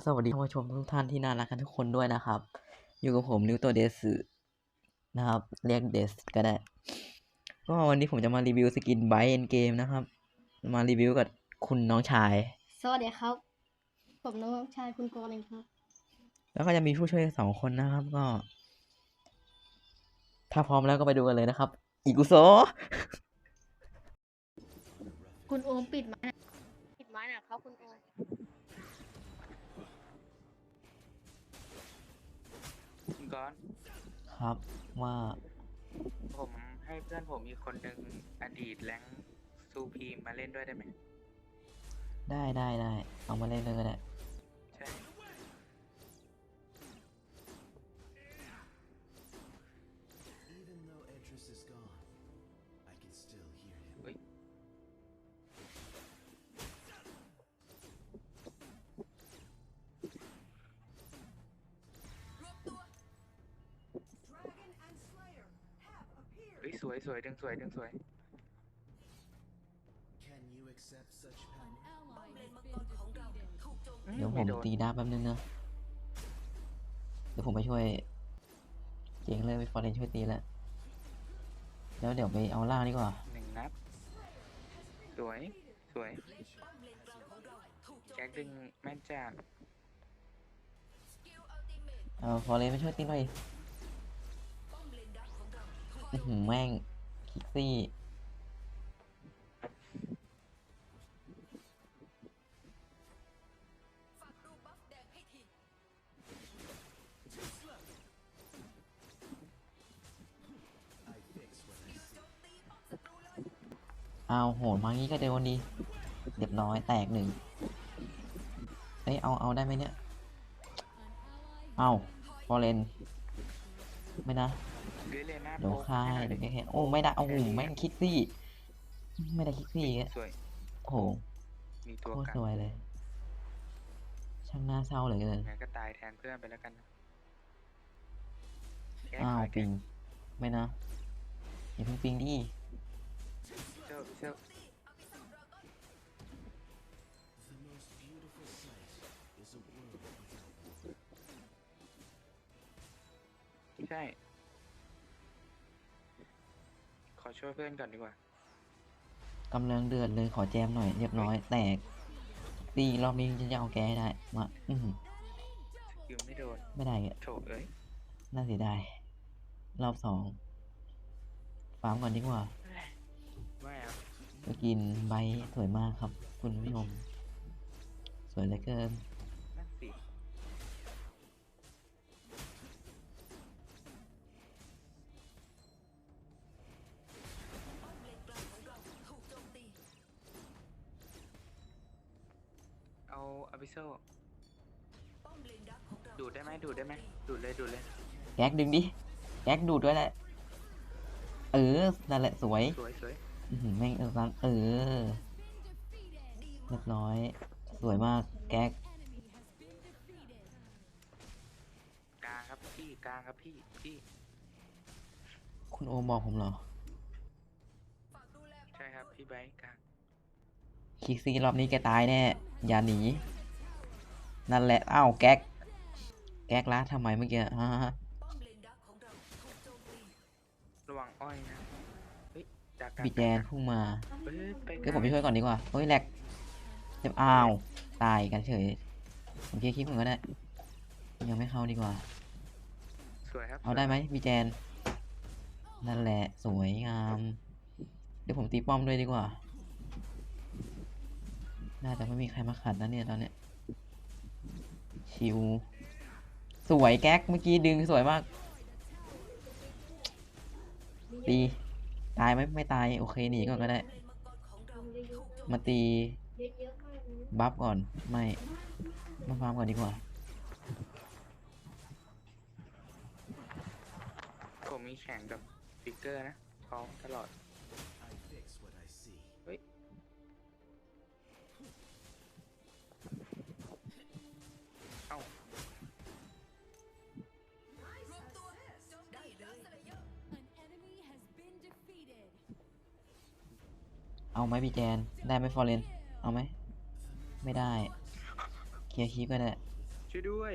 ขอกล่าวสวัสดีท่านผู้ชมทุกท่านที่น่ารักกันทุกคนด้วยนะครับ อยู่กับผมนิวตัวเดสนะครับ เรียกเดสก็ได้ ก็วันนี้ผมจะมารีวิวสกินไบเอ็นเกมนะครับ มารีวิวกับคุณน้องชาย สวัสดีครับ ผมน้องชายคุณกรณ์เองครับ แล้วก็จะมีผู้ช่วยสองคนนะครับก็ ถ้าพร้อมแล้วก็ไปดูกันเลยนะครับ อีกุโซ คุณโอมปิดไม้หน่อยปิดไม้หนะครับคุณโอม กอนครับว่าผมให้เพื่อนผมอีกคนหนึ่งอดีตแรงค์ซูพีมมาเล่นด้วยได้ไหมได้ได้ได้เอามาเล่นเลยก็ได้ วยสวยดึงสวยดึงสวย Can you accept such An power? ally has been defeated. อืเดี๋ยวผไม่มโดนตีดาบแป๊บนึงนะ เดี๋ยวผมไปช่วยเก่งเลยไปฟอร์เรนช่วยตีแล้ว แล้วเดี๋ยวไปเอาล่างดีกว่า หนึ่งนัดสวยสวยแจ็คดึงแม่นจัดเอาฟอร์เรนไปช่วยตีหน่อยอื้อหือ แม่งคิกซี่ เอาโหดมางี้ก็เดี๋ยวดี เรียบร้อยแตกหนึ่งเอ้ย เอา เอาได้ไหมเนี่ย เอาฟอเรนไม่นะ เดี๋ยวเลยหน้าเดี๋ยวโป๊ะค่ายให้หน่เดี๋อยวแค่โอ้ไม่ได้โอ้โหแม่งคิกซี่ ไม่ได้คิกซี่อีกอะสวยโอ้โหมีโคตัวตรกันสวยเลย ช่างน่าเศร้าเหลือเกินงั้นก็ตายแทนเพื่อนไปแล้วกันนะแก้อ้าวไขปิงไม่นะอย่าเพิ่งปิงดิเซลเซล The most ขอช่วยเพื่อนก่อนดีกว่ากำลังเดือดเลยขอแจมหน่อยเรียบร้อยแตกตีรอบนี้ฉันจะเอาแกให้ได้มาอือหือคิวไม่โดนไม่ได้อะโถเอ้ยน่าเสียดายรอบสองฟาร์มก่อนดีกว่าไม่ครับสกินใบสวยมากครับ คุณผู้ชมสวยเหลือเกินนั่นสิ เอาอาบิโซดูดได้ไหมดูดได้ไหมดูดเลยดูดเลยแก๊กดึงดิแก๊กดูดด้วยแหละ เออ นั่นแหละสวย สวยสวยอื้อหือแม่งเออฟังเออ been defeated. เรียบร้อย สวยมากแก๊ก Enemy has been defeated. กลางครับพี่กลางครับพี่พี่คุณโอมบอกผมเหรอใช่ครับพี่ไบค์กลางคิกซี่รอบนี้แกตายแน่อย่าหนี นั่นแหละอ้าวแก๊ก แก๊กละทำไมเมื่อกี้ฮะระวังอ้อยนะเฮ้ยจากกลางบีแจนพุ่งมาเฮ้ยไปเดี๋ยวผมไปช่วยก่อนดีกว่าเฮ้ยแหลกเจ็บอ้าว ตายกันเฉยผมเคลียร์คลิปก่อนก็ได้ ยังไม่เข้าดีกว่า สวยครับเอาได้ไหมบีแจน นั่นแหละสวยงาม เดี๋ยวผมตีป้อมด้วยดีกว่า น่าจะไม่มีใครมาขัดนะเนี่ยตอนเนี้ย ชิว สวยแก๊กเมื่อกี้ดึงสวยมากตีตายไหมไม่ตาย โอเคหนีก่อนก็ได้ มาตี บัฟก่อน ไม่มาฟาร์มก่อนดีกว่า ผมมีแข่งกับฟิกเกอร์นะพร้อมตลอด เอาไหมพี่แจน ได้ไหมฟอร์เรน เอาไหม ไม่ได้ เคลียร์คลิปก็ได้ ช่วยด้วย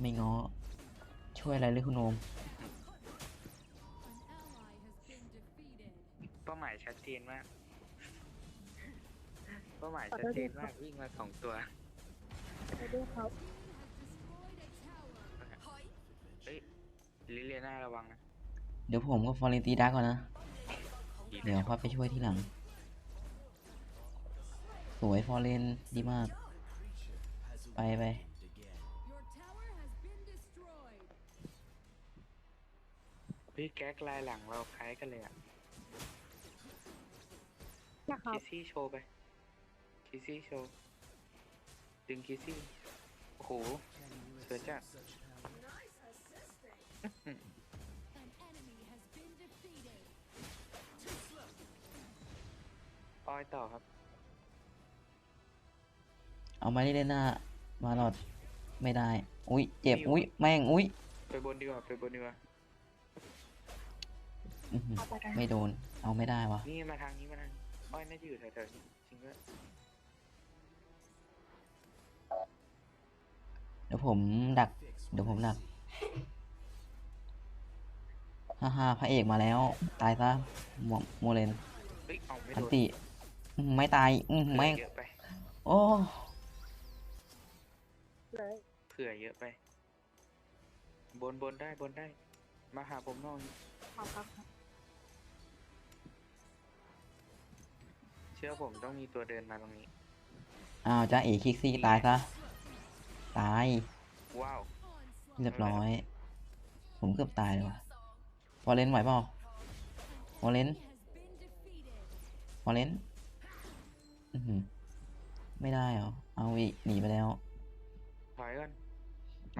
ไม่ง้อ ช่วยอะไรเลยคุณโอม An ally has been defeated. เป้าหมายชัดเจนมาก เป้าหมายชัดเจนมากวิ่งมาสองตัว ไปด้วยครับ Has destroyed a tower. เฮ้ยลิเลียนาระวังนะ เดี๋ยวผมก็ฟอร์เรนตีดักก่อนนะดีเดี๋ยวค่อยไปช่วยที่หลัง สวยฟอร์เรนดีมาก ไปไป Your tower has been destroyed. พี่แก๊กลายหลังเราคล้ายกันเลยอะนะครับคิสซี่โชว์ไป คิสซี่โชว์ ดึงคิสซี่ โอ้โหเสือจัด An enemy has been defeated. อ้อยต่อครับ เอามาที่เล่นหน้า มาหลอดไม่ได้ อุ้ยเจ็บ อุ้ยแม่ง อุ้ยไปบนดีกว่าไปบนดีกว่าอื้อหือไม่โดน เอาไม่ได้วะนี่มาทางนี้มาทางนี้อ้อยน่าจะอยู่แถวๆนี้จริงด้วยเดี๋ยวผมดัก เดี๋ยวผมดัก ฮ่าฮ่าพระเอกมาแล้ว ตายซะโมโมเลนเฮ้ยเอาไม่อัโดนนติอื้อหือไม่ตายอือหือเผื่อแม่ง เยอะไป โอ้ เลยเผื่อเยอะไป บนบนได้บนได้ มาหาผมหน่อยครับครับเชื่อผมต้องมีตัวเดินมาตรงนี้ อ้าวจ้าเอคิกซี่ตายซะ ตาย ว้าวเรียบร้อย ผมเกือบตายเลยว่ะฟอร์เรนไหวเปล่าฟอร์เรน Has been defeated. ฟอร์เรนอื้อหือไม่ได้เหรอ เอาอีกหนีไปแล้ว ถอยก่อน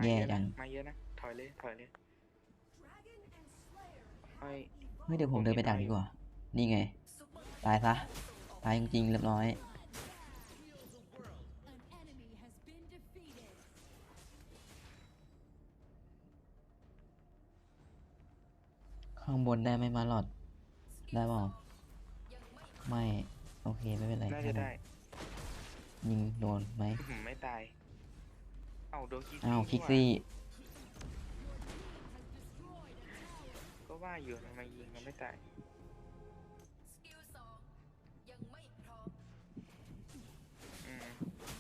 แย่มาเยอะจันะง มาเยอะนะ ถอยเลย ถอยเลยอ้อยเฮ้ยเดี๋ยวผมเดินไปดักดีกว่า นี่ไง ตายซะ ตายจริงๆเรียบร้อย An enemy has been defeated. ข้างบนได้ไหมมาหลอด ได้เปล่าไม่ โอเคไม่เป็นไรน่าแค่จะนั้นได้ยิงโดนไหมอื้อหือไม่ตาย เอ้าโดนคิกอ้าวนี่คิกหซี่ ก็ว่าอยู่ทำไมยิงมันไม่ตายอืม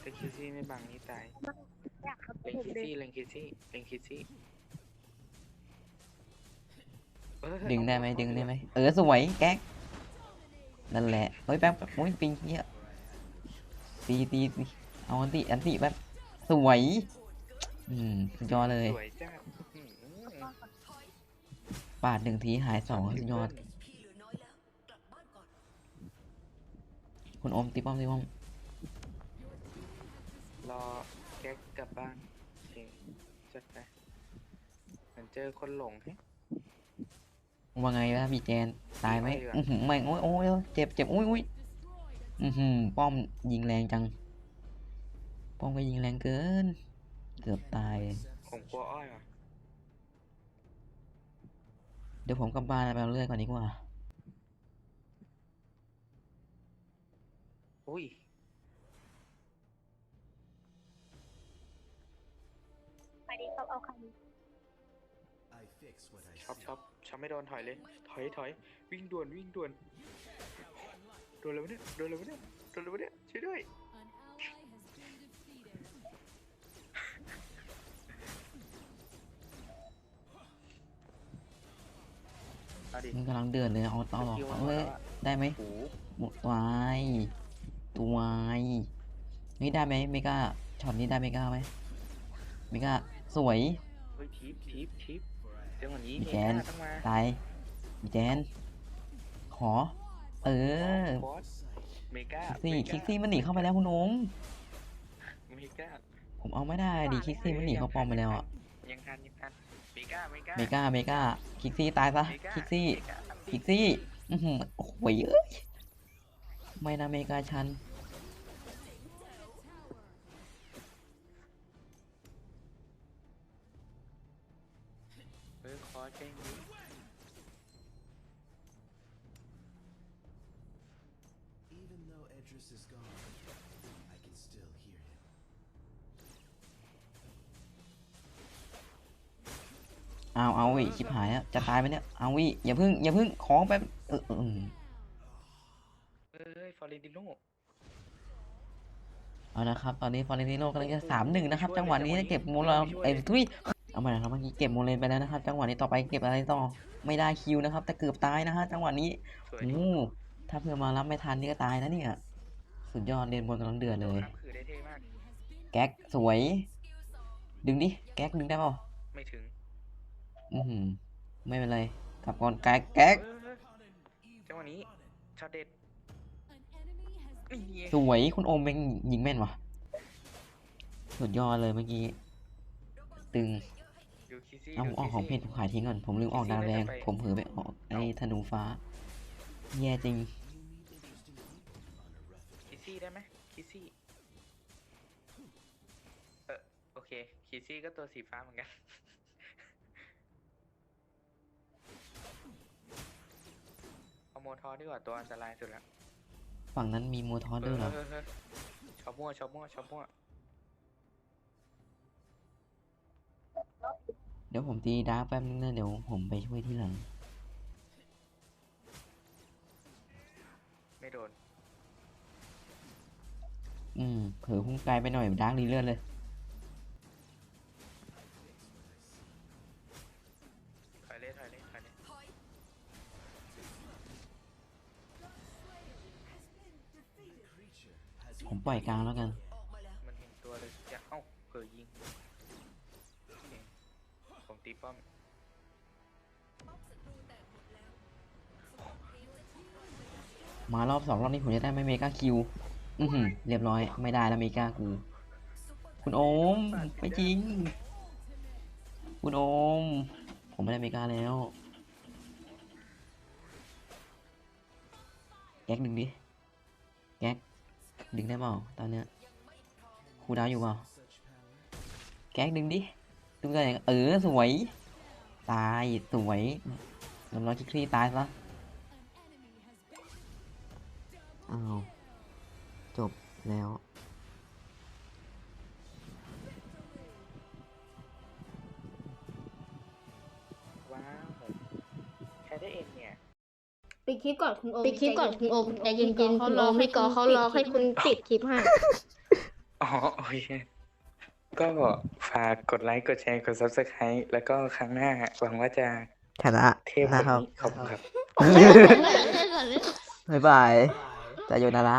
แต่คิกซี่ไม่บังนี่ตายอยากครับเล็งผมคิดเดินซี่เล็งคิดซี่เล็งคิดซี่เออดึงได้ไหมเอาดึงได้ไหมเอาเออสวยแก๊กนั่นแหละเฮ้ยแป๊บแป๊บโอ้ยปิงเหี้ยอะตีตีตีเอาอันติอันติแป๊บสวย อืมสุดยอดเลย สวยจ้าอื้อหือปาดหนึ่งทีหายสองสุดยอด คุณอมตีป้อมตีป้อมรอแก๊กกลับบ้านโอเคจัดไปเหมือนเจอคนหลงแฮะว่าไงวะบีแจนตายไหมไม่ดีกว่าอือหือไม่โอ้ยโอ้ยเจ็บเจ็บอุ้ยอุ้ย Destroyed a อือหือป้อมยิงแรงจัง ป้อมก็ยิงแรงเกิน เกือบตาย ผมกลัวอ้อยว่ะเดี๋ยวผมกลับบ้านไปเอาเรื่อยก่อนดีกว่า อุ้ย ไปดีครับเอาคัน I fix what I ช็อป see. ช็อปช็อปไม่โดนถอยเลย ถอยถอย วิ่งด่วนวิ่งด่วนโดนเลยวะเนี่ยโดนเลยวะเนี่ยโดนเลยวะเนี่ยช่วยด้วย เอาดิมันกำลังเดือดเลยเอาต่อสกิลเอามันเลยหมดแล้วอะได้ไหมโอ้โหหมดตัวไอ้ตัวไอ้นี่ได้ไหมเมกาช็อตนี้ได้เมกาไหมเมกาสวย เฮ้ยทิปทิปทิปจังหวะนี้มีเมแกน กาต้องมาตายมีแจน ขอ เออบอสเมกาคิกซี่เมกาคิกซี่มันหนีเข้าไปแล้วคุณโอมเมกาผมเอาไม่ได้ดิคิกซี่มันหนีเข้าปอมไปแล้วอะยังทันยังทันเม กาเมกาเมกาเมกาคิกซี่ตายปะเมกาคิกซี่เมกาอันติคิกซี่อือหือโอ้โหเอ้ยไม่นะเมกาชัน เอาเอาวิชิบหายแล้วจะตายไหมเนี่ยเอาวิอย่าเพึ่งอย่าเพึ่งของแป๊บเออเออเออเอ้ยฟอร์เรนติโน่เอานะครับ ตอนนี้ฟอร์เรนติโนกำลังจะสามหนึ่งนะครับ จังหวะนี้เก็บโมเลนไอ้ทุยเอามาแล้วครับเมื่อกี้เก็บโมเลนไปแล้วนะครับ จังหวะนี้ต่อไปเก็บอะไรต่อไม่ได้คิวนะครับ แต่เกือบตายนะฮะจังหวะนี้สวยโอ้ถ้าเพื่อนมารับไม่ทันนี่ก็ตายนะเนี่ยสุดยอดเรียนบนกำลังเดือดเลยน้ำคือได้เท่มากแก๊กสวย ดึงดิ แก๊กดึงได้เปล่าไม่ถึง อือหือไม่เป็นไรกลับก่อนแก๊กแก๊กเออจังหวะนี้ช็อตเด็ด An enemy has นี่สวยคุณโอมเป็นยิงแม่นวะสุดยอดเลยเมื่อกี้ ตึง ดูคิซี่เอาดูออกของเพคิจซี่ผมขายทิ้งก่อน ผมลืมออกคิดดาวสิแรงน่าจะไปผมเผลอไปออกไอ้ธนูฟ้า แย่จริง คิซี่ได้ไหมคิซี่เออโอเคคิซี่ก็ตัวสีฟ้าเหมือนกัน เอาโมทอร์ดีกว่าตัวอันตรายสุดละฝั่งนั้นมีโมทอสด้วยเหรอเออเออเออชอบมั่วชอบมั่วชอบมั่วเดี๋ยวผมตีดาร์กแป๊บนึงนะ เดี๋ยวผมไปช่วยที่หลัง ไม่โดน อืม เผลอพุ่งไกลไปหน่อยดาร์กรีเลือดเลย ผมปล่อยกลางแล้วกัน มันเห็นตัวเลยอยากเอ้าเผลอยิงโอเคผมตีป้อมมารอบสองรอบนี้ผมจะได้ไม่เมกาคิว อือหือเรียบร้อยไม่ได้แล้วเมกากู คุณโอมไม่จริง คุณโอม ผมไม่ได้เมกาแล้วแก๊กดึงดิ แก๊ก ดึงได้เปล่าตอนเนี้ยครูดาวอยู่เปล่าแก๊กดึงดิดึงต่อยังเออสวย ตายสวยลำร้อนคิกซี่ตายซะอ้าวจบแล้ว ปิดคลิปก่อนคุณโอมปิดคลิปก่อนคุณโอมใจเย็นๆคุคุณณโอโอมมให้พี่กกออเขาเขารรออให้ให้คุคุณณปิปิดดคคลิลิปปให้ อ๋อโอเคก็ฝากกดไลค์ กดแชร์ กด subscribe แล้วก็ครั้งหน้าหวังว่าจะชนะเทพกว่านะครับ นี้ขอบคุณครับ บ๊ายบายแต่โยนาระ